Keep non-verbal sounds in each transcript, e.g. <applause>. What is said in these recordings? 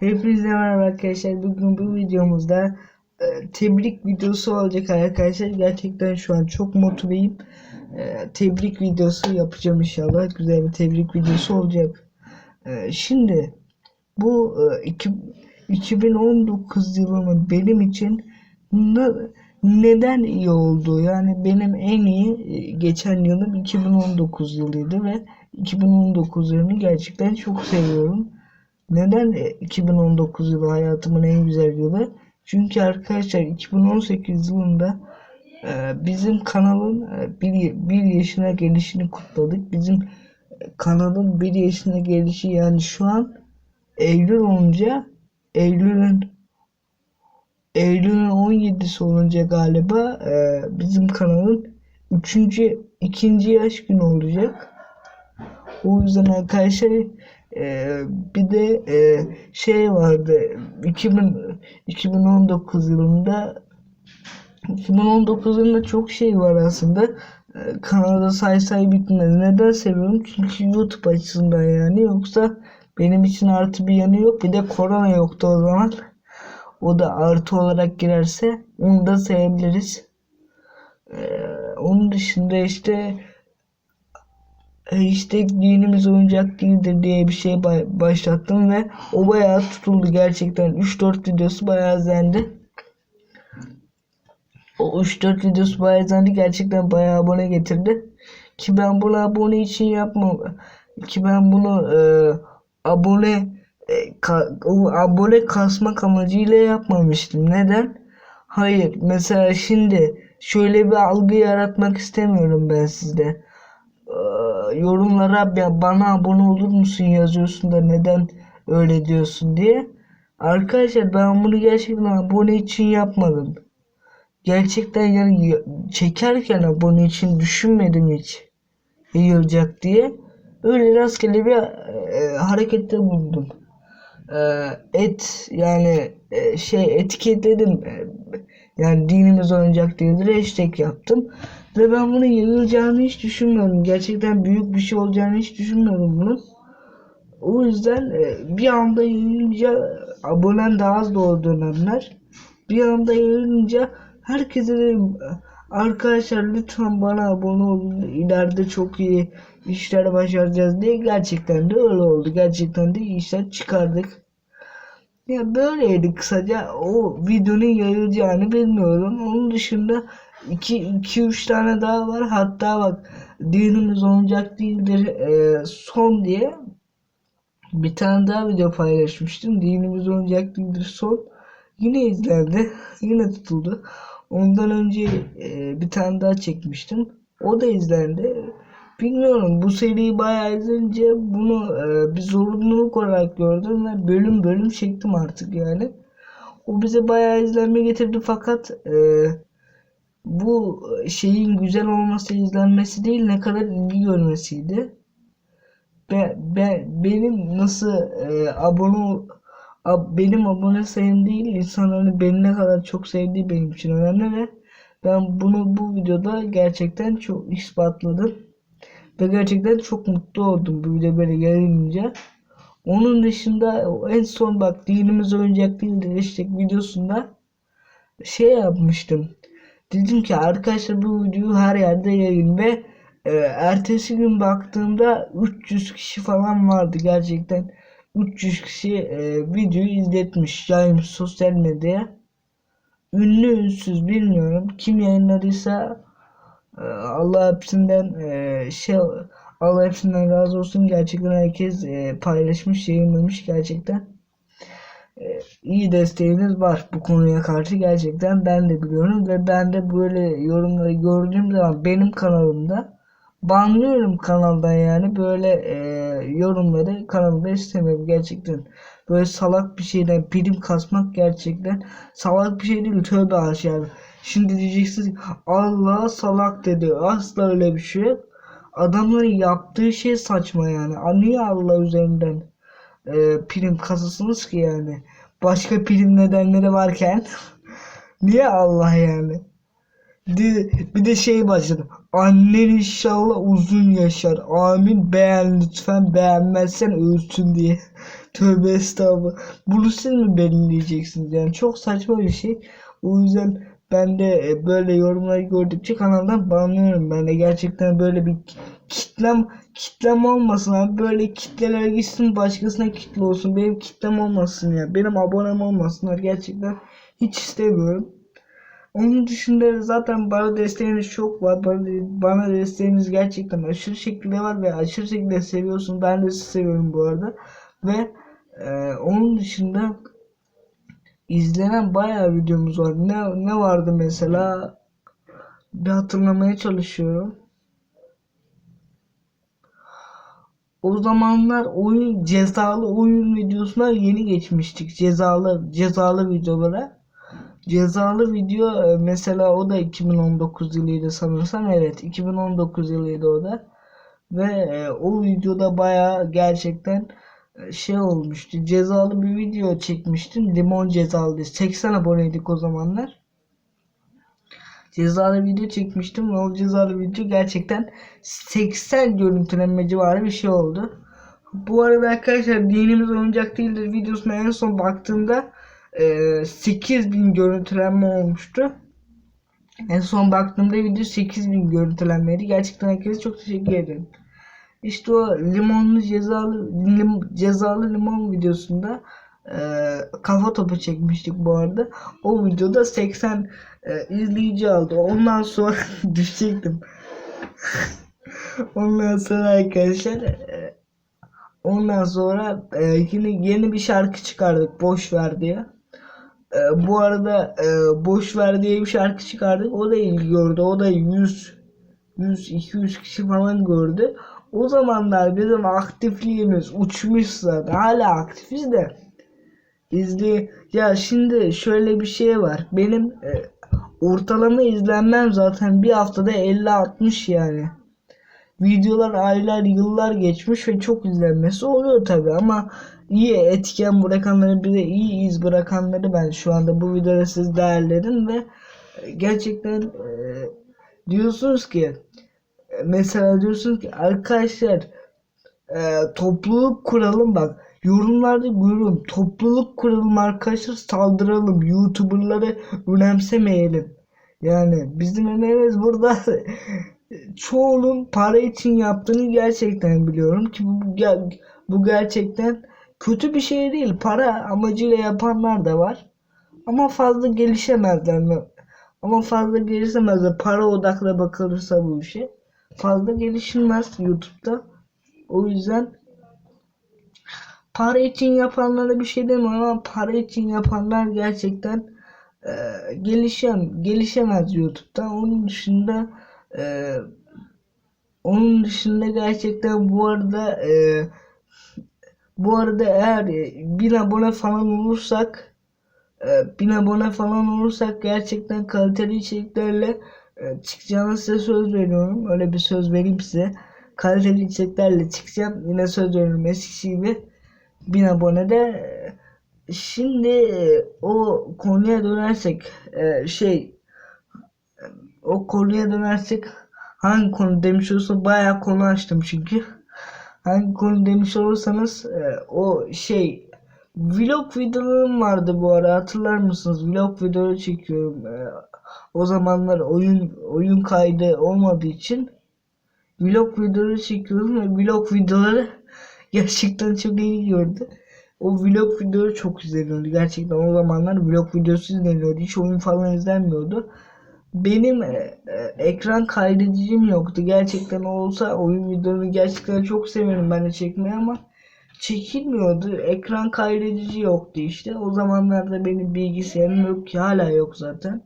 Hepinize merhaba arkadaşlar. Bugün bu videomuzda e, tebrik videosu olacak arkadaşlar. Gerçekten şu an çok mutluyum. E, tebrik videosu yapacağım inşallah. Güzel bir tebrik videosu olacak. E, şimdi bu e, iki, 2019 yılının benim için ne- neden iyi oldu? Yani benim en iyi e, geçen yılım 2019 yılıydı ve 2019 yılını gerçekten çok seviyorum. Neden e, 2019 yılı hayatımın en güzel yılı? Çünkü arkadaşlar 2018 yılında e, bizim kanalın e, bir, bir yaşına gelişini kutladık. Bizim e, kanalın bir yaşına gelişi yani şu an Eylül olunca Eylül'ün Eylül'ün 17'si olunca galiba e, bizim kanalın 3. ikinci yaş günü olacak. O yüzden arkadaşlar e, bir de e, şey vardı 2000, 2019 yılında 2019 yılında çok şey var aslında. E, kanalda say say bitmez. Neden seviyorum? Çünkü YouTube açısından yani. Yoksa benim için artı bir yanı yok. Bir de korona yoktu o zaman. O da artı olarak girerse onu da sayabiliriz. E, onun dışında işte e, işte dinimiz oyuncak değildir diye bir şey ba- başlattım ve o bayağı tutuldu gerçekten. 3-4 videosu bayağı izlendi. O 3-4 videosu bayağı izlendi. Gerçekten bayağı abone getirdi. Ki ben bunu abone için yapmam. Ki ben bunu e, abone e, ka- abone kasmak amacıyla yapmamıştım. Neden? Hayır. Mesela şimdi şöyle bir algı yaratmak istemiyorum ben sizde. Yorumlara "Ya bana abone olur musun yazıyorsun da neden öyle diyorsun diye. Arkadaşlar ben bunu gerçekten abone için yapmadım. Gerçekten yani çekerken abone için düşünmedim hiç yayılacak diye. Öyle rastgele bir e, harekette bulundum. E, et yani e, şey etiketledim. E, yani dinimiz oyuncak değildir hashtag yaptım. Ve ben bunun yayılacağını hiç düşünmüyorum. Gerçekten büyük bir şey olacağını hiç düşünmüyorum bunun. O yüzden e, bir anda yayılınca abonem daha az da o dönemler. Bir anda yayılınca herkese dedim arkadaşlar lütfen bana abone olun. İleride çok iyi işler başaracağız diye gerçekten de öyle oldu. Gerçekten de işler çıkardık. Ya böyleydi kısaca o videonun yayılacağını bilmiyorum. Onun dışında 2-3 tane daha var. Hatta bak dinimiz oyuncak değildir e, son diye bir tane daha video paylaşmıştım. Dinimiz oyuncak değildir son. Yine izlendi. <laughs> Yine tutuldu. Ondan önce e, bir tane daha çekmiştim. O da izlendi. Bilmiyorum bu seriyi bayağı izleyince bunu e, bir zorunluluk olarak gördüm ve bölüm bölüm çektim artık yani. O bize bayağı izlenme getirdi fakat e, bu şeyin güzel olması izlenmesi değil ne kadar ilgi görmesiydi. Be, be, benim nasıl e, abone ab- benim abone sayım değil insanların beni ne kadar çok sevdiği benim için önemli ve ben bunu bu videoda gerçekten çok ispatladım. Ve gerçekten çok mutlu oldum bu video böyle yayınlayınca. Onun dışında en son bak dinimiz oyuncak değildir hashtag videosunda şey yapmıştım. Dedim ki arkadaşlar bu videoyu her yerde yayın ve e, ertesi gün baktığımda 300 kişi falan vardı gerçekten. 300 kişi e, videoyu izletmiş yaymış sosyal medyaya. Ünlü ünsüz bilmiyorum. Kim yayınladıysa e, Allah hepsinden e, şey Allah hepsinden razı olsun. Gerçekten herkes e, paylaşmış, yayınlamış gerçekten. E, iyi desteğiniz var bu konuya karşı. Gerçekten ben de biliyorum ve ben de böyle yorumları gördüğüm zaman benim kanalımda banlıyorum kanaldan yani. Böyle e, yorumları kanalımda istemiyorum gerçekten. Böyle salak bir şeyden prim kasmak gerçekten salak bir şey değil. Tövbe aşağı şimdi diyeceksiniz Allah salak dedi. Asla öyle bir şey yok. Adamların yaptığı şey saçma yani. Niye Allah üzerinden e, prim kasasınız ki yani. Başka prim nedenleri varken <laughs> niye Allah yani? Bir de şey başladı. Annen inşallah uzun yaşar. Amin. Beğen lütfen. Beğenmezsen ölsün diye. <laughs> Tövbe estağfurullah. Bunu siz mi belirleyeceksiniz? Yani çok saçma bir şey. O yüzden ben de e, böyle yorumları gördükçe kanaldan banlıyorum. Ben de gerçekten böyle bir kitlem kitlem olmasın abi. Böyle kitleler gitsin başkasına kitle olsun. Benim kitlem olmasın ya. Benim abonem olmasınlar. Gerçekten hiç istemiyorum. Onun dışında zaten bana desteğiniz çok var. Bana, bana desteğiniz gerçekten aşırı şekilde var ve aşırı şekilde seviyorsun. Ben de sizi seviyorum bu arada. Ve e, onun dışında izlenen bayağı videomuz var. Ne, ne vardı mesela? Bir hatırlamaya çalışıyorum. O zamanlar oyun cezalı oyun videosuna yeni geçmiştik. Cezalı cezalı videolara. Cezalı video e, mesela o da 2019 yılıydı sanırsam. Evet 2019 yılıydı o da. Ve e, o videoda bayağı gerçekten şey olmuştu. Cezalı bir video çekmiştim. Limon cezalı. 80 aboneydik o zamanlar. Cezalı video çekmiştim o cezalı video gerçekten 80 görüntülenme civarı bir şey oldu. Bu arada arkadaşlar dinimiz oyuncak değildir videosuna en son baktığımda e, 8000 görüntülenme olmuştu. En son baktığımda video 8000 görüntülenmeydi. Gerçekten herkese çok teşekkür ederim. İşte o limonlu cezalı lim, cezalı limon videosunda e, kafa topu çekmiştik bu arada. O videoda 80 e, izleyici aldı. Ondan sonra <laughs> düşecektim. <laughs> Ondan sonra arkadaşlar e, ondan sonra e, yine yeni bir şarkı çıkardık boş ver diye. E, bu arada e, boş ver diye bir şarkı çıkardık. O da ilgi gördü. O da 100 100 200 kişi falan gördü. O zamanlar bizim aktifliğimiz uçmuş. Hala aktifiz de. İzli ya şimdi şöyle bir şey var. Benim e, ortalama izlenmem zaten bir haftada 50-60 yani. Videolar aylar yıllar geçmiş ve çok izlenmesi oluyor tabi ama iyi etken bırakanları bir de iyi iz bırakanları ben şu anda bu videoda siz değerlerin ve gerçekten e, diyorsunuz ki mesela diyorsunuz ki arkadaşlar e, topluluk kuralım. Bak yorumlarda görüyorum topluluk kuralım arkadaşlar saldıralım youtuberları önemsemeyelim. Yani bizim emeğimiz burada <laughs> çoğunun para için yaptığını gerçekten biliyorum ki bu, bu gerçekten kötü bir şey değil. Para amacıyla yapanlar da var ama fazla gelişemezler mi? Ama fazla gelişemezler. Para odaklı bakılırsa bu işe fazla gelişilmez YouTube'da o yüzden para için yapanlara bir şey demiyorum ama para için yapanlar gerçekten e, gelişem gelişemez YouTube'da. Onun dışında e, onun dışında gerçekten bu arada e, bu arada eğer bin abone falan olursak e, bin abone falan olursak gerçekten kaliteli içeriklerle çıkacağına size söz veriyorum. Öyle bir söz vereyim size. Kaliteli içeriklerle çıkacağım. Yine söz veriyorum eskisi gibi. 1000 abonede şimdi e, o konuya dönersek e, şey o konuya dönersek hangi konu demiş olursa bayağı konu açtım çünkü hangi konu demiş olursanız e, o şey vlog videolarım vardı bu ara hatırlar mısınız vlog videoları çekiyorum o zamanlar oyun oyun kaydı olmadığı için vlog videoları çekiyorum ve vlog videoları <laughs> gerçekten çok iyi gördü. O vlog videoları çok izleniyordu. Gerçekten o zamanlar vlog videosu izleniyordu. Hiç oyun falan izlenmiyordu. Benim e, e, ekran kaydedicim yoktu. Gerçekten olsa oyun videolarını gerçekten çok seviyorum ben de çekmeyi ama çekilmiyordu. Ekran kaydedici yoktu işte. O zamanlarda benim bilgisayarım yok ki hala yok zaten.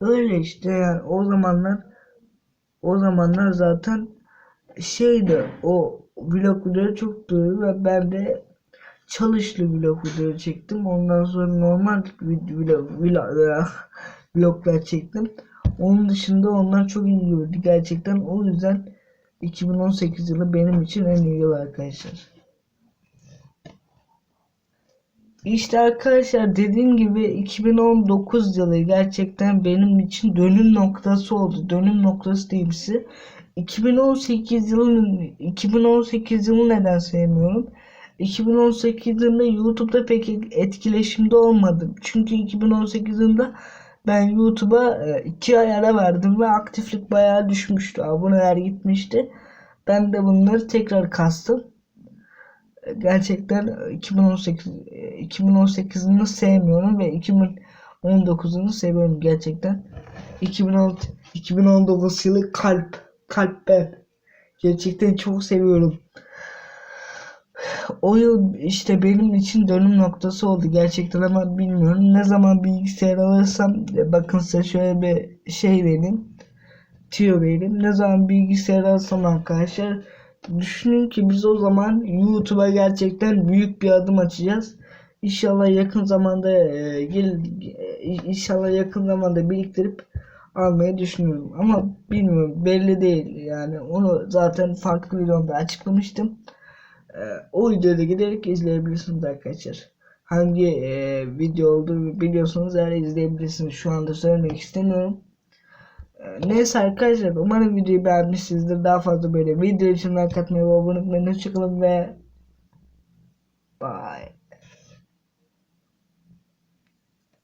Öyle işte yani o zamanlar o zamanlar zaten şeydi o vlog videoları çok duyuyor ve ben de çalışlı vlog videoları çektim. Ondan sonra normal vlog, vlog, <laughs> vloglar çektim. Onun dışında onlar çok iyi gördü gerçekten. O yüzden 2018 yılı benim için en iyi yıl arkadaşlar. İşte arkadaşlar dediğim gibi 2019 yılı gerçekten benim için dönüm noktası oldu. Dönüm noktası diyeyim size. 2018 yılının 2018 yılı neden sevmiyorum? 2018 yılında YouTube'da pek etkileşimde olmadım. Çünkü 2018 yılında ben YouTube'a e, iki ay ara verdim ve aktiflik bayağı düşmüştü. Aboneler gitmişti. Ben de bunları tekrar kastım gerçekten 2018 2018 yılını sevmiyorum ve 2019'unu seviyorum gerçekten. 2010 2019 yılı kalp kalp ben gerçekten çok seviyorum. O yıl işte benim için dönüm noktası oldu gerçekten ama bilmiyorum ne zaman bilgisayar alırsam bakın size şöyle bir şey vereyim. Tüyo vereyim. Ne zaman bilgisayar alırsam arkadaşlar Düşünün ki biz o zaman YouTube'a gerçekten büyük bir adım açacağız. İnşallah yakın zamanda e, gel e, inşallah yakın zamanda biriktirip almayı düşünüyorum. Ama bilmiyorum belli değil yani onu zaten farklı videomda açıklamıştım. E, o videoda giderek izleyebilirsiniz arkadaşlar. Hangi e, video olduğunu biliyorsanız eğer izleyebilirsiniz. Şu anda söylemek istemiyorum. Neyse arkadaşlar umarım videoyu beğenmişsinizdir. Daha fazla böyle video için like atmayı ve abone olmayı unutmayın. Hoşçakalın ve bye.